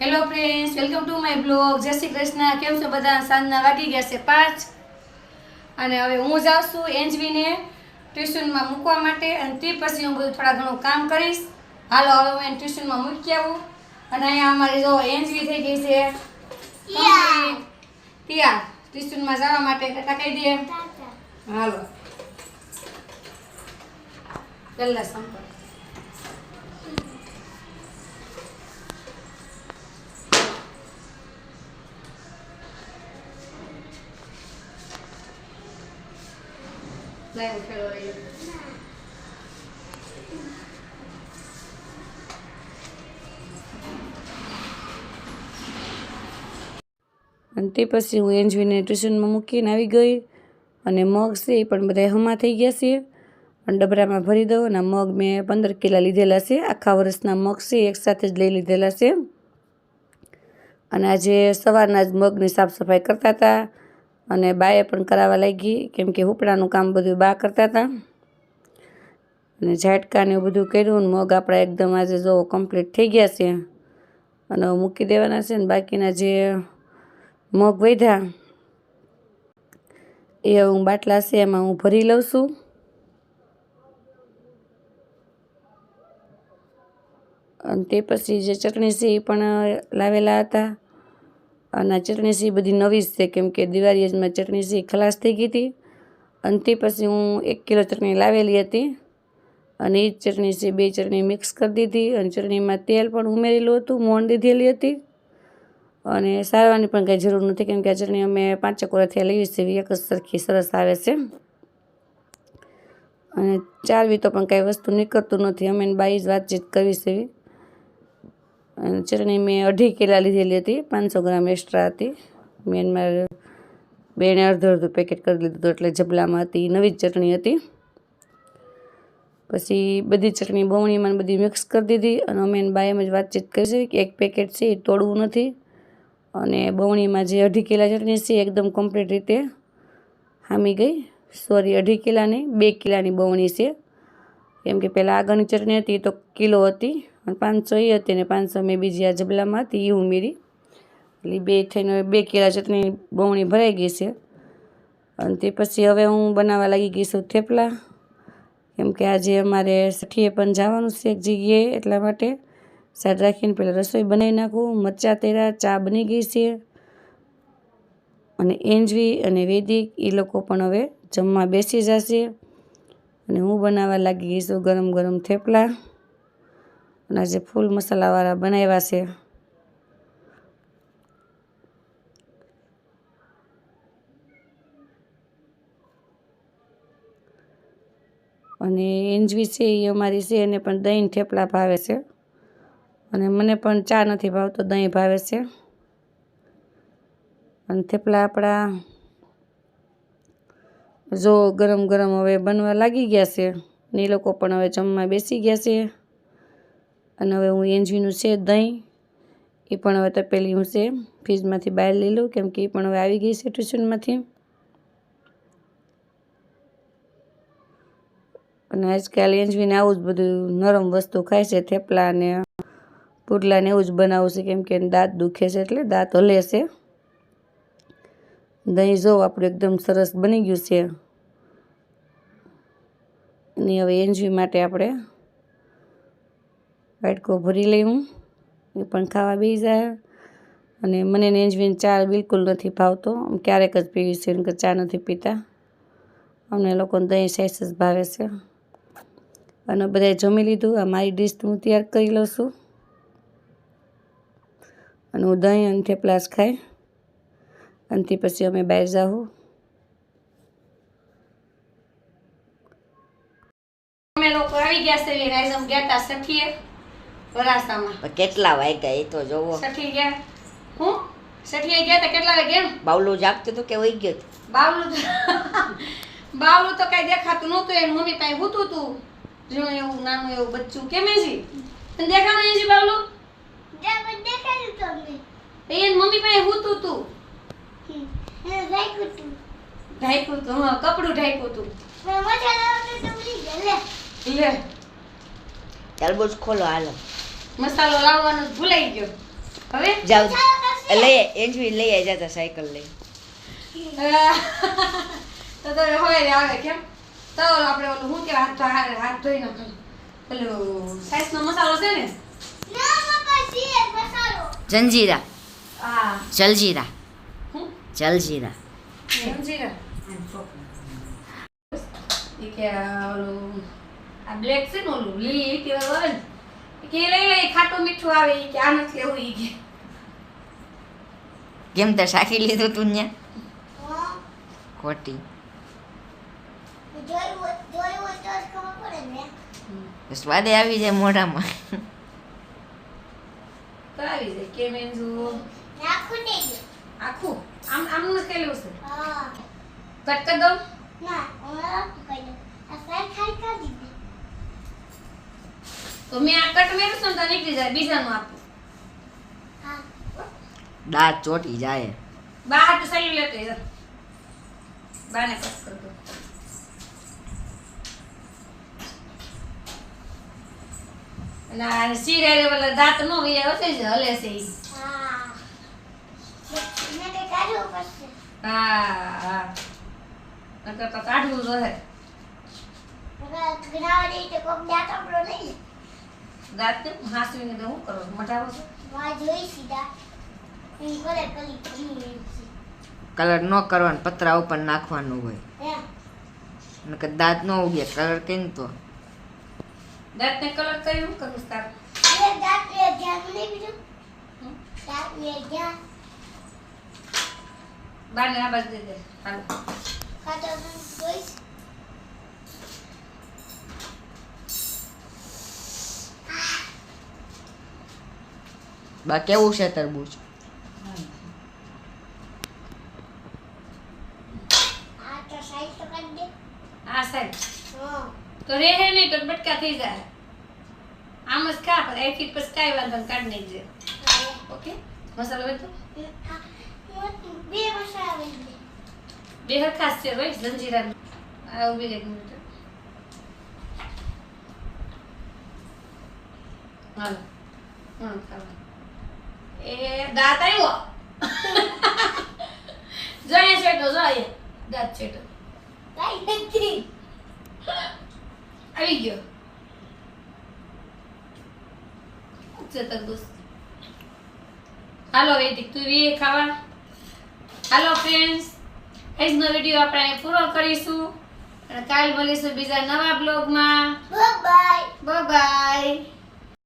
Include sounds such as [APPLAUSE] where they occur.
Hello friends welcome to my blog Jai Shri Krishna. કેમ છો બધા? સાંજના વાગી ગયા છે પાંચ. અને હવે હું જાઉં છું એન્જવીને ટ્યુશનમાં મૂકવા માટે. અને તે પછી હું બધું થોડા ઘણું કામ કરીશ. હાલો હવે હું એને ટ્યુશનમાં મૂકી આવું. અને અહીંયા અમારી જો એન્જવી થઈ ગઈ છે. તૈયાર ટ્યુશનમાં જવા માટે કહી દઈએ હાલો. પહેલા સંપર્ક. અને તે પછી હું એન્જવીને ટ્યુશનમાં મૂકીને આવી ગઈ અને મગ છે એ પણ બધા હમા થઈ ગયા છે અને ડબરામાં ભરી દઉં અને મગ મેં પંદર કિલા લીધેલા છે આખા વર્ષના મગ છે એકસાથે જ લઈ લીધેલા છે અને આજે સવારના જ મગની સાફ સફાઈ કરતા હતા અને બાએ પણ કરાવવા લાગી, કેમ કે ઉપડાનું કામ બધું બા કરતા હતા. અને ઝાટકા ને એવું બધું કર્યું ને મગ આપણા એકદમ આજે જો કમ્પ્લીટ થઈ ગયા છે. અને મૂકી દેવાના છે ને બાકીના જે મગ વધ્યા, એ હું બાટલા છે એમાં હું ભરી લઉં છું. અને તે પછી જે ચટણી છે એ પણ લાવેલા હતા. અને ચટણી સી બધી નવી જ છે, કેમ કે દિવાળીમાં ચટણી સી ખલાસ થઈ ગઈ હતી. અને તે પછી હું એક કિલો ચટણી લાવેલી હતી અને એ ચટણી સી બે ચટણી મિક્સ કરી દીધી અને ચટણીમાં તેલ પણ ઉમેરેલું હતું, મોણ દીધેલી હતી. અને સારવાની પણ કંઈ જરૂર નથી, કેમ કે આ ચટણી અમે પાંચ વર્ષથી લેવી છે એક જ સરખી સરસ આવે છે. અને ચાલવી તો પણ કાંઈ વસ્તુ નીકળતું નથી, અમે બાઈ જ વાતચીત કરવી છે ચટણી મેં અઢી કિલા લીધેલી હતી, પાંચસો ગ્રામ એક્સ્ટ્રા હતી. મેં મારે બેને અડધું અડધું પેકેટ કરી લીધું હતું, એટલે જબલામાં હતી, નવી જ ચટણી હતી. પછી બધી ચટણી બમણીમાં બધી મિક્સ કરી દીધી અને અમે એને બાયમ જ વાતચીત કરી છે કે એક પેકેટ છે એ તોડવું નથી. અને બમણીમાં જે અઢી કિલા ચટણી છે એકદમ કમ્પ્લીટ રીતે હામી ગઈ. સોરી અઢી કિલાની, બે કિલાની બમણી છે. કેમ કે પહેલાં આગળની ચટણી હતી તો કિલો હતી. પાંચસો એ હતી ને પાંચસો મેં બીજી આ જબલામાં હતી એ ઉમેરી. એટલે બે થઈને બે કેળા ચટણી બમણી ભરાઈ ગઈ છે. અને તે પછી હવે હું બનાવવા લાગી ગઈ છું થેપલા. કેમ કે આજે અમારે સઠીએ પણ જવાનું છે એક જગ્યાએ એટલા માટે. સાઈડ રાખીને પહેલાં રસોઈ બનાવી નાખું. મરચાં તેરા, ચા બની ગઈ છે. અને એન્જવી અને વૈદિક એ લોકો પણ હવે જમવા બેસી જશે. અને હું બનાવવા લાગી ગઈ છું ગરમ ગરમ થેપલા. અને આજે ફૂલ મસાલાવાળા બનાવ્યા છે. અને એન્જવી છે એ અમારી છે એને પણ દહીં થેપલા ભાવે છે. અને મને પણ ચા નથી ભાવતો, દહીં ભાવે છે. અને થેપલા આપણા જો ગરમ ગરમ હવે બનવા લાગી ગયા છે ને એ લોકો પણ હવે જમવા બેસી ગયા છે. અને હવે હું એન્જવીનું છે દહીં. એ પણ હવે તપેલી હું છે. ફ્રીજમાંથી બહાર લઈ લઉં કેમ કે એ પણ હવે આવી ગઈ છે ટ્યુશનમાંથી. અને આજકાલ એન્જવીને આવું જ બધું નરમ વસ્તુ ખાય છે, થેપલા ને પુડલા ને એવું જ બનાવું છે કેમ કે દાંત દુખે છે એટલે દાંત હલે છે. દહીં જો આપણું એકદમ સરસ બની ગયું છે. અને હવે એન્જવી માટે આપણે વાટકો ભરી લઈ હું. એ પણ ખાવા બી જાય. અને મને ને એન્જવીને ચા બિલકુલ નથી ભાવતો. ક્યારેક જ પીવી છે કે ચા નથી પીતા. અમને લોકોને દહીં સાઈસ જ ભાવે છે. અને બધાએ જમી લીધું. આ મારી ડીશ હું તૈયાર કરી લઉં છું. અને હું દહીં અને થેપલાસ ખાઈ. અને પછી અમે બહાર જાઉં અમે લોકો આવી ગયા છે રાઈઝમ ગયા હતા સઠીએ. વરાસામાં પણ કેટલા વાગ્યા એ તો જોવો. સઠી ગયા. હું? સઠીએ ગયા તો કેટલા વાગ્યા બાવલું જાગતું હતું કે વહી ગયો બાવલું તો બાવલું તો કઈ દેખાતું નહોતું એની મમ્મી પાસે હૂતું તું. ઝીણું એવું નાનું એવું બચ્ચું કેમ એજી તને દેખાણું એજી બાવલું? એની મમ્મી પાસે હૂતું તું. ઢાંક્યું તું. હા કપડું ઢાંક્યું તું. લે. તરબૂચ ખોલો હાલો. મસાલો લાવવાનો જ ભૂલાઈ ગયો. હવે? જાવ લઈ એન્જવી લઈ આવી જતા સાયકલ લઈ. [LAUGHS] તો તો હવે આવે કેમ? તો આપણે ઓલું શું કે હાથ હાથ ધોઈ નાખવાનું પેલું સાઈઝનો મસાલો છે ને? જંજીરા. જલજીરા જલજીરા. હું? જલજીરા. કે આ ઓલું આ બ્લેક છે ને ઓલું લીલી ઈટી વાળું આવે ને? ઈ કે લઈ લઈ ખાટું મીઠું આવે કે આ નથી લેવું ઈ કે કેમ તે સાખી લીધું તું ન્યા? ખોટી. સ્વાદે આવી જાય મોઢામાં. આવી જાય કે મેં જો આખું આમ આમ નથી કઈ લેવું છે કટ કરી દઉં? તો મેં આ કટ મેળવું છું ને તો નીકળી જાય બીજાનું આપું. દાંત ચોટી જાય. બહાર તો સહી લેતો જા. બાને કટ કરી દો. અને આ સિગારે વાળા દાંત નો ગયા હશે જ હલે છે ઈ. હા હા. નકર તો કાઢવું જોઈએ દાંત ને હાસવીને તો શું કરો મટાવો છો. કલર ન કરવાનું પતરા ઉપર નાખવાનું હોય. નકર દાંત ન ઉગે કલર કેમ તો. દાંત ને કલર કરી શું કરું તાર બાને આ બાજુ દે દે. હાલો. બા કેવું છે તરબૂચ? આ સાઈડ તો રે હે નહીં તો બટકા થઈ જાય. આમ જ ખા પણ એથી પછી કાંઈ વાંધો નહીં, કાઢી ઓકે? મસાલો હોય તો? બે હરખાસ છે ભાઈ જંજીરા આ ઊભી એક મિનિટ. હાલો. હમ ખાવા એ દાંત આવ્યો જોઈએ છેટો જોઈએ દાંત છેટો આવી ગયો. છે તરબૂચ હાલો વૈદિક તું બી ખાવા? હાલો ફ્રેન્ડ્સ આજનો વીડિયો આપણે પૂરો કરીશું. અને કાલ મળીશું બીજા નવા બ્લોગમાં. Bye bye